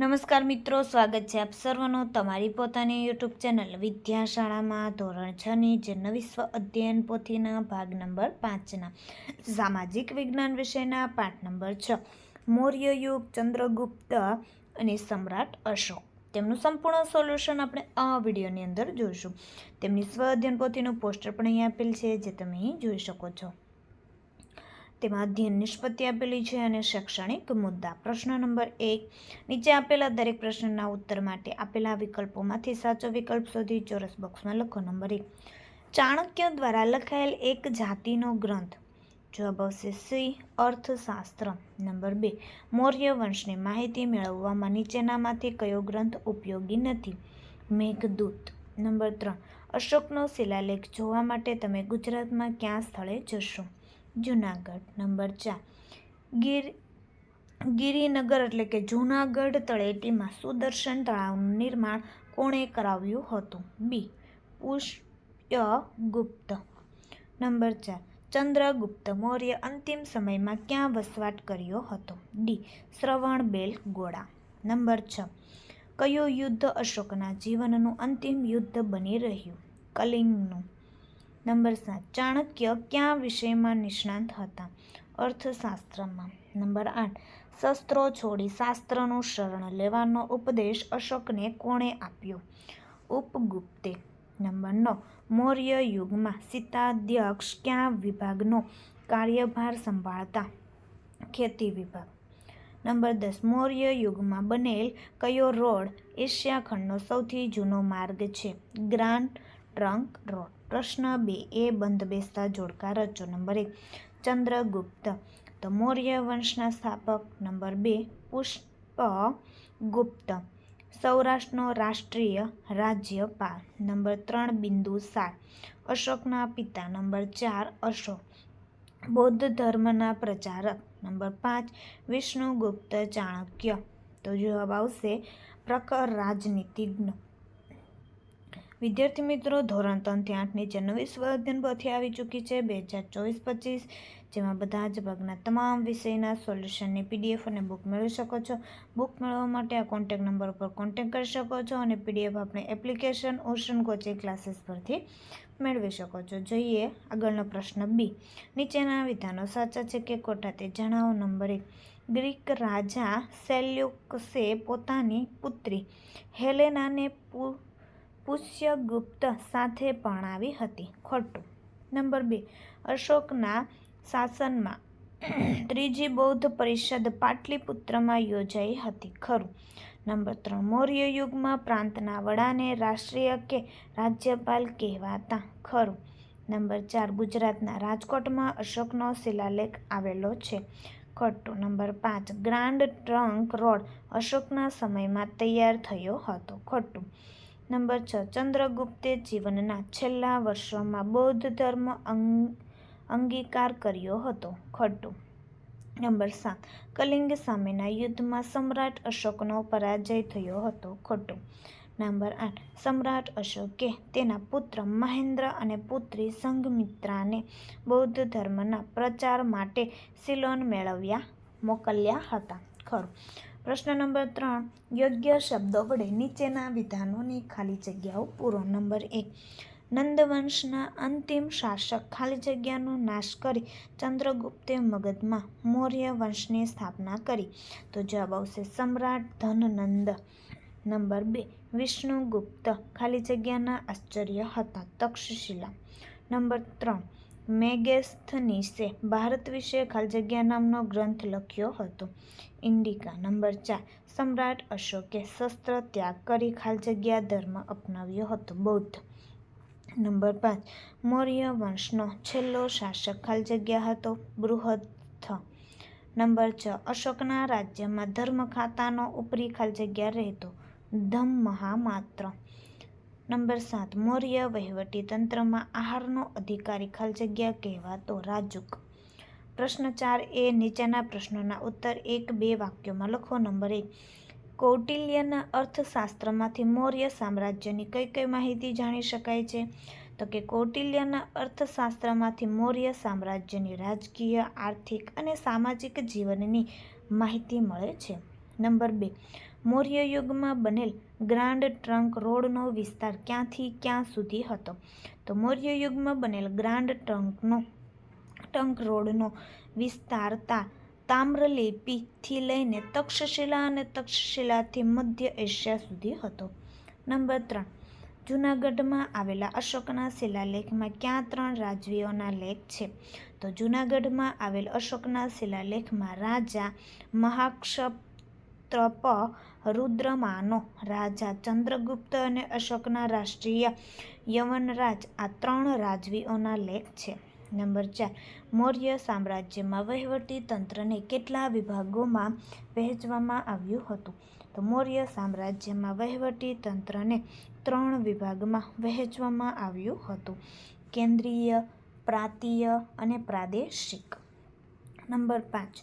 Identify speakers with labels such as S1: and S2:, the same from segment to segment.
S1: નમસ્કાર મિત્રો, સ્વાગત છે આપ સર્વનું તમારી પોતાની યુટ્યુબ ચેનલ વિદ્યાશાળામાં ધોરણ છ ની જન વિશ્વ અધ્યયન પોથીના ભાગ નંબર પાંચના સામાજિક વિજ્ઞાન વિષયના પાઠ નંબર છ મૌર્ય યુગ ચંદ્રગુપ્ત અને સમ્રાટ અશોક. તેમનું સંપૂર્ણ સોલ્યુશન આપણે આ વિડીયોની અંદર જોઈશું. તેમની સ્વ અધ્યયન પોથીનું પોસ્ટર પણ અહીં આપેલ છે, જે તમે અહીં જોઈ શકો છો. તેમાં અધ્યયન નિષ્પત્તિ આપેલી છે અને શૈક્ષણિક મુદ્દા. પ્રશ્ન નંબર એક, નીચે આપેલા દરેક પ્રશ્નના ઉત્તર માટે આપેલા વિકલ્પોમાંથી સાચો વિકલ્પ શોધી ચોરસ બોક્સમાં લખો. નંબર એક, ચાણક્ય દ્વારા લખાયેલ એક જાતિનો ગ્રંથ. જવાબ આવશે સી, અર્થશાસ્ત્ર. નંબર બે, મૌર્ય વંશની માહિતી મેળવવામાં નીચેનામાંથી કયો ગ્રંથ ઉપયોગી નથી? મેઘદૂત. નંબર ત્રણ, અશોકનો શિલાલેખ જોવા માટે તમે ગુજરાતમાં ક્યાં સ્થળે જશો? જુનાગઢ, નંબર ચાર. ગીર, ગિરિનગર એટલે કે જૂનાગઢ તળેટીમાં સુદર્શન તળાવનું નિર્માણ કોણે કરાવ્યું હતું? બી. પુષ્યગુપ્ત. નંબર ચાર. ચંદ્રગુપ્ત મૌર્ય અંતિમ સમયમાં ક્યાં વસવાટ કર્યો હતો? ડી. શ્રવણબેલ ગોળા નંબર છ. કયું યુદ્ધ અશોકના જીવનનું અંતિમ યુદ્ધ બની રહ્યું? કલિંગનું. નંબર સાત ચાણક્ય કયા વિષયમાં નિષ્ણાંત હતા? અર્થશાસ્ત્રમાં. નંબર આઠ. શસ્ત્રો છોડી શાસ્ત્રનું શરણ લેવાનો ઉપદેશ અશોકને કોણે આપ્યો? ઉપગુપ્તે. નંબર નવ. મૌર્ય યુગમાં સીતાધ્યક્ષ કયા વિભાગનો કાર્યભાર સંભાળતા? ખેતી વિભાગ. નંબર દસ. મૌર્ય યુગમાં બનેલ કયો રોડ એશિયા ખંડનો સૌથી જૂનો માર્ગ છે? Grand trunk road. પ્રશ્ન બે. એ બંધ બેસતા જોડકા રચો નંબર એક, ચંદ્રગુપ્ત, તો મૌર્ય વંશના સ્થાપક. નંબર બે, પુષ્પગુપ્ત, સૌરાષ્ટ્રનો રાષ્ટ્રીય રાજ્યપાલ. નંબર ત્રણ, બિંદુ સાત, અશોકના પિતા. નંબર ચાર, અશોક, બૌદ્ધ ધર્મના પ્રચારક. નંબર પાંચ, વિષ્ણુગુપ્ત ચાણક્ય. તો જવાબ આવશે પ્રખર રાજનીતિજ્ઞ. વિદ્યાર્થી મિત્રો, ધોરણ ત્રણથી આઠ નીચે નવી સ્વાધ્યન પરથી આવી ચૂકી છે બે હજાર ચોવીસ પચીસ, જેમાં બધા જ ભાગના તમામ વિષયના સોલ્યુશનની પીડીએફ અને બુક મેળવી શકો છો. બુક મેળવવા માટે આ કોન્ટેક નંબર ઉપર કોન્ટેક કરી શકો છો અને પીડીએફ આપણે એપ્લિકેશન ઓશન કોચિંગ ક્લાસીસ પરથી મેળવી શકો છો. જોઈએ આગળનો પ્રશ્ન બી. નીચેના વિધાનો સાચા છે કે ખોટા તે જણાવો. નંબર એક. ગ્રીક રાજા સેલ્યુકસે પોતાની પુત્રી હેલેનાને પુ પુષ્યગુપ્ત સાથે પરણાવી હતી. ખોટું. નંબર બે. અશોકના શાસનમાં ત્રીજી બૌદ્ધ પરિષદ પાટલીપુત્રમાં યોજાઈ હતી. ખરું. નંબર ત્રણ. મૌર્ય યુગમાં પ્રાંતના વડાને રાષ્ટ્રીય કે રાજ્યપાલ કહેવાતા. ખરું. નંબર ચાર. ગુજરાતના રાજકોટમાં અશોકનો શિલાલેખ આવેલો છે. ખોટું. નંબર પાંચ. ગ્રાન્ડ ટ્રંક રોડ અશોકના સમયમાં તૈયાર થયો હતો. ખોટું. નંબર છ, ચંદ્રગુપ્તે જીવનના છેલ્લા વર્ષોમાં બૌદ્ધ ધર્મ અંગીકાર કર્યો હતો, ખોટું. નંબર સાત, કલિંગ સામેના યુદ્ધમાં સમ્રાટ અશોકનો પરાજય થયો હતો, ખોટું. નંબર આઠ, સમ્રાટ અશોકે તેના પુત્ર મહેન્દ્ર અને પુત્રી સંઘમિત્રાને બૌદ્ધ ધર્મના પ્રચાર માટે સિલોન મેળવ્યા, મોકલ્યા હતા, ખરું. પ્રશ્ન નંબર ત્રણ, યોગ્ય શબ્દો વડે નીચેના વિધાનોની ખાલી જગ્યાઓ પૂરો. નંબર એક, નંદવંશના અંતિમ શાસક ખાલી જગ્યાનો નાશ કરી ચંદ્રગુપ્તે મગધમાં મૌર્ય વંશની સ્થાપના કરી. તો જવાબ આવશે સમ્રાટ ધનનંદ. નંબર બે, વિષ્ણુગુપ્ત ખાલી જગ્યાના આશ્ચર્ય હતા. તક્ષશિલા. નંબર ત્રણ મેગેસ્થનીસે ભારત વિશે ખાલી જગ્યા નામનો ગ્રંથ લખ્યો હતો. ઇન્ડિકા નંબર ચાર. સમ્રાટ અશોકે શસ્ત્ર ત્યાગ કરી ખાલી જગ્યા ધર્મ અપનાવ્યો હતો. બૌદ્ધ. નંબર પાંચ. મૌર્ય વંશનો છેલ્લો શાસક ખાલી જગ્યા હતો. બૃહથ નંબર છ. અશોકના રાજ્યમાં ધર્મ ખાતાનો ઉપરી ખાલી જગ્યા રહેતો. ધમ મહામાત્ર નંબર સાત, મૌર્ય વહીવટી તંત્રમાં આહારનો અધિકારી ખાલ જગ્યા કહેવાતો રાજુક. પ્રશ્ન ચાર એ નીચેના પ્રશ્નોના ઉત્તર એક બે વાક્યોમાં લખો. નંબર એક, કૌટિલ્યના અર્થશાસ્ત્રમાંથી મૌર્ય સામ્રાજ્યની કઈ કઈ માહિતી જાણી શકાય છે? તો કે કૌટિલ્યના અર્થશાસ્ત્રમાંથી મૌર્ય સામ્રાજ્યની રાજકીય, આર્થિક અને સામાજિક જીવનની માહિતી મળે છે. નંબર બે મૌર્ય યુગમાં બનેલ ગ્રાન્ડ ટ્રંક રોડનો વિસ્તાર ક્યાંથી ક્યાં સુધી હતો? તો મૌર્ય યુગમાં બનેલ ગ્રાન્ડ ટ્રંકનો, ટ્રંક રોડનો વિસ્તાર તા તામ્રલિપિથી લઈને તક્ષશિલા અને તક્ષશિલાથી મધ્ય એશિયા સુધી હતો. નંબર ત્રણ. જૂનાગઢમાં આવેલા અશોકના શિલાલેખમાં ક્યાં ત્રણ રાજવીઓના લેખ છે? તો જૂનાગઢમાં આવેલ અશોકના શિલાલેખમાં રાજા મહાક્ષત્રપ રુદ્રમાનો, રાજા ચંદ્રગુપ્ત અને અશોકના રાષ્ટ્રીય યવનરાજ, આ ત્રણ રાજવીઓના લેખ છે. નંબર ચાર, મૌર્ય સામ્રાજ્યમાં વહીવટી તંત્રને કેટલા વિભાગોમાં વહેંચવામાં આવ્યું હતું? તો મૌર્ય સામ્રાજ્યમાં વહીવટી તંત્રને ત્રણ વિભાગમાં વહેંચવામાં આવ્યું હતું. કેન્દ્રીય, પ્રાંતીય અને પ્રાદેશિક. નંબર પાંચ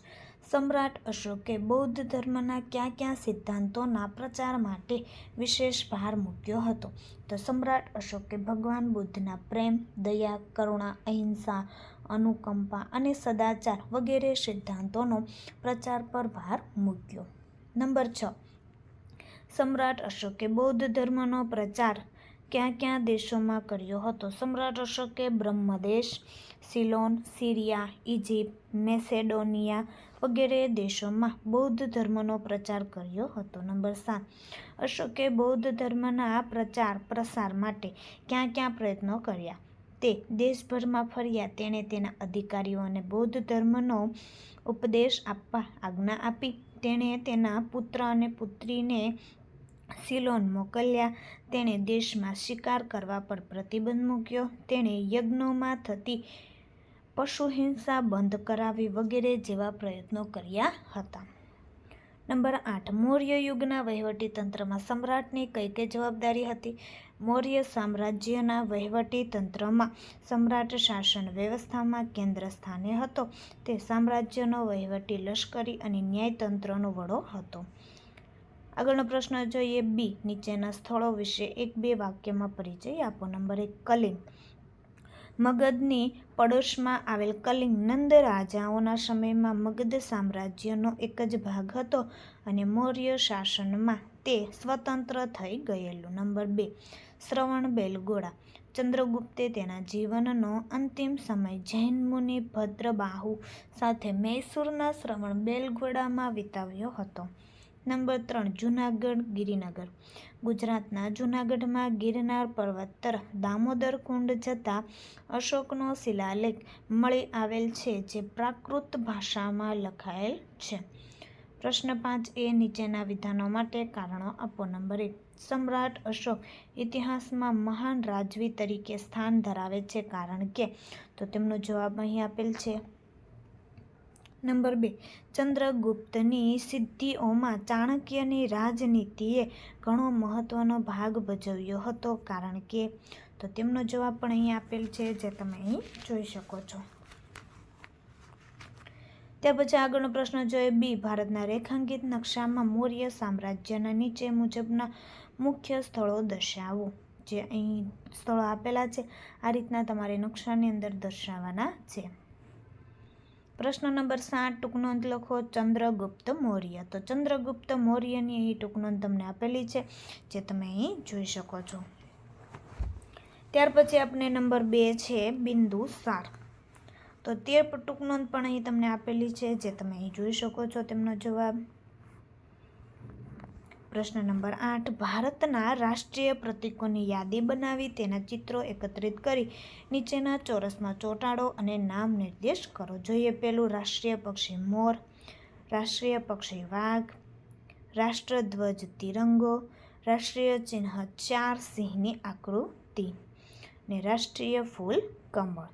S1: સમ્રાટ અશોકે બૌદ્ધ ધર્મના કયા કયા સિદ્ધાંતોના પ્રચાર માટે વિશેષ ભાર મૂક્યો હતો? તો સમ્રાટ અશોકે ભગવાન બુદ્ધના પ્રેમ, દયા, કરુણા, અહિંસા, અનુકંપા અને સદાચાર વગેરે સિદ્ધાંતોનો પ્રચાર પર ભાર મૂક્યો. નંબર છ. સમ્રાટ અશોકે બૌદ્ધ ધર્મનો પ્રચાર ક્યાં ક્યાં દેશોમાં કર્યો હતો? સમ્રાટ અશોકે Brahmadesh, Ceylon, Syria Egypt Macedonia વગેરે દેશોમાં બૌદ્ધ ધર્મનો પ્રચાર કર્યો હતો. નંબર સાત, અશોકે બૌદ્ધ ધર્મના પ્રચાર પ્રસાર માટે ક્યાં ક્યાં પ્રયત્નો કર્યા? તે દેશભરમાં ફર્યા, તેણે તેના અધિકારીઓને બૌદ્ધ ધર્મનો ઉપદેશ આપવા આજ્ઞા આપી. તેણે તેના પુત્ર અને પુત્રીને સિલોન મોકલ્યા. તેણે દેશમાં શિકાર કરવા પર પ્રતિબંધ મૂક્યો. તેણે યજ્ઞોમાં થતી પશુ હિંસા બંધ કરાવી વગેરે જેવા પ્રયત્નો કર્યા હતા. નંબર આઠ, મૌર્ય યુગના વહીવટી તંત્રમાં સમ્રાટની કઈ કઈ જવાબદારી હતી? મૌર્ય સામ્રાજ્યના વહીવટી તંત્રમાં સમ્રાટ શાસન વ્યવસ્થામાં કેન્દ્ર સ્થાને હતો. તે સામ્રાજ્યનો વહીવટી લશ્કરી અને ન્યાયતંત્રનો વડો હતો. આગળનો પ્રશ્ન જોઈએ બી, નીચેના સ્થળો વિશે એક બે વાક્યમાં પરિચય આપો. નંબર એક કલિંગ મગધની પડોશમાં આવેલ કલિંગ નંદ રાજાઓના સમયમાં મગધ સામ્રાજ્યનો એક જ ભાગ હતો અને મૌર્ય શાસનમાં તે સ્વતંત્ર થઈ ગયેલું. નંબર બે, શ્રવણ બેલગોળા ચંદ્રગુપ્તે તેના જીવનનો અંતિમ સમય જૈન મુનિ ભદ્રબાહુ સાથે મૈસૂરના શ્રવણ બેલગોળામાં વિતાવ્યો હતો. નંબર ત્રણ, જૂનાગઢ ગિરિનગર. ગુજરાતના જૂનાગઢમાં ગિરનાર પર્વત તરફ દામોદર કુંડ જતા અશોકનો શિલાલેખ મળી આવેલ છે, જે પ્રાકૃત ભાષામાં લખાયેલ છે. પ્રશ્ન પાંચ એ નીચેના વિધાનો માટે કારણો આપો. નંબર એક, સમ્રાટ અશોક ઇતિહાસમાં મહાન રાજવી તરીકે સ્થાન ધરાવે છે. કારણ કે, તો તેમનો જવાબ અહીં આપેલ છે. નંબર બે. ચંદ્રગુપ્તની સિદ્ધિઓમાં ચાણક્યની રાજનીતિએ ઘણો મહત્વનો ભાગ ભજવ્યો હતો કારણ કે તો તેમનો જવાબ પણ અહીં આપેલ છે જે તમે અહીં જોઈ શકો છો. ત્યાર પછી આગળનો પ્રશ્ન જોઈએ બી. ભારતના રેખાંકિત નકશામાં મૌર્ય સામ્રાજ્યના નીચે મુજબના મુખ્ય સ્થળો દર્શાવો, જે અહીં સ્થળો આપેલા છે. આ રીતના તમારે નકશાની અંદર દર્શાવવાના છે. પ્રશ્ન નંબર સાત ટૂંકનોંધ લખો, ચંદ્રગુપ્ત મૌર્ય. તો ચંદ્રગુપ્ત મૌર્યની અહીં ટૂંકનોંધ તમને આપેલી છે, જે તમે અહીં જોઈ શકો છો. ત્યાર પછી આપણે નંબર બે છે, બિંદુ સાર. તો તે ટૂંકનોંધ પણ અહીં તમને આપેલી છે, જે તમે અહીં જોઈ શકો છો તેમનો જવાબ. પ્રશ્ન નંબર આઠ. ભારતના રાષ્ટ્રીય પ્રતીકોની યાદી બનાવી, તેના ચિત્રો એકત્રિત કરી, નીચેના ચોરસમાં ચોંટાડો અને નામ નિર્દેશ કરો. જોઈએ પેલું રાષ્ટ્રીય પક્ષી મોર, રાષ્ટ્રીય પક્ષી વાઘ, રાષ્ટ્રધ્વજ તિરંગો, રાષ્ટ્રીય ચિહ્ન ચાર સિંહની આકૃતિ ને રાષ્ટ્રીય ફૂલ કમળ.